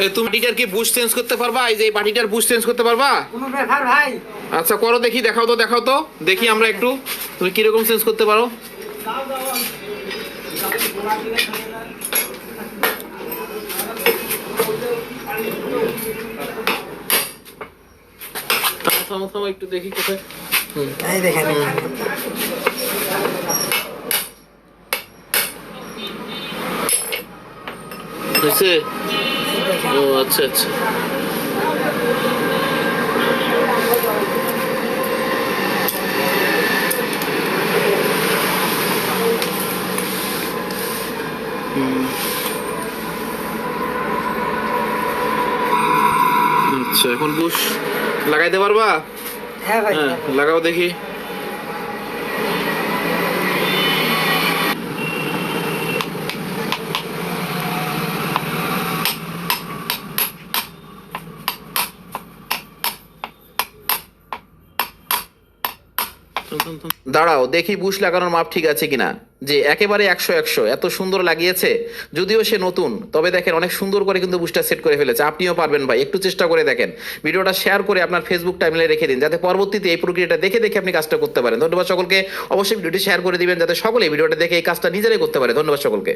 এ, তুমি বাটিটার কি Bush change করতে পারবা? এই যে এই বাটিটার বুশ চেঞ্জ করতে পারবা? কোনো ব্যাপার ভাই। আচ্ছা করো দেখি দেখাও তো দেখাও তো। দেখি আমরা একটু। তুমি কীরকম চেঞ্জ করতে পারো? থামো, একটু দেখি কোথায়। দেখেন। হয়েছে? ও আচ্ছা আচ্ছা। আচ্ছা এখন বুশ লাগাইতে পারবা? হ্যাঁ ভাই। হ্যাঁ লাগাও দেখি। দাঁড়াও, দেখি বুশ লাগানোর মাপ ঠিক আছে কিনা। যে একেবারে একশো একশো, এত সুন্দর লাগিয়েছে। যদিও সে নতুন, তবে দেখেন অনেক সুন্দর করে কিন্তু বুশটা সেট করে ফেলেছে। আপনিও পারবেন ভাই, একটু চেষ্টা করে দেখেন। ভিডিওটা শেয়ার করে আপনার ফেসবুক টাইমলে রেখে দিন, যাতে পরবর্তীতে এই প্রক্রিয়াটা দেখে দেখে আপনি কাজটা করতে পারেন। ধন্যবাদ সকলকে। অবশ্যই ভিডিওটি শেয়ার করে দিবেন, যাতে সকলে ভিডিওটা দেখে এই কাজটা নিজেরাই করতে পারে। ধন্যবাদ সকলকে।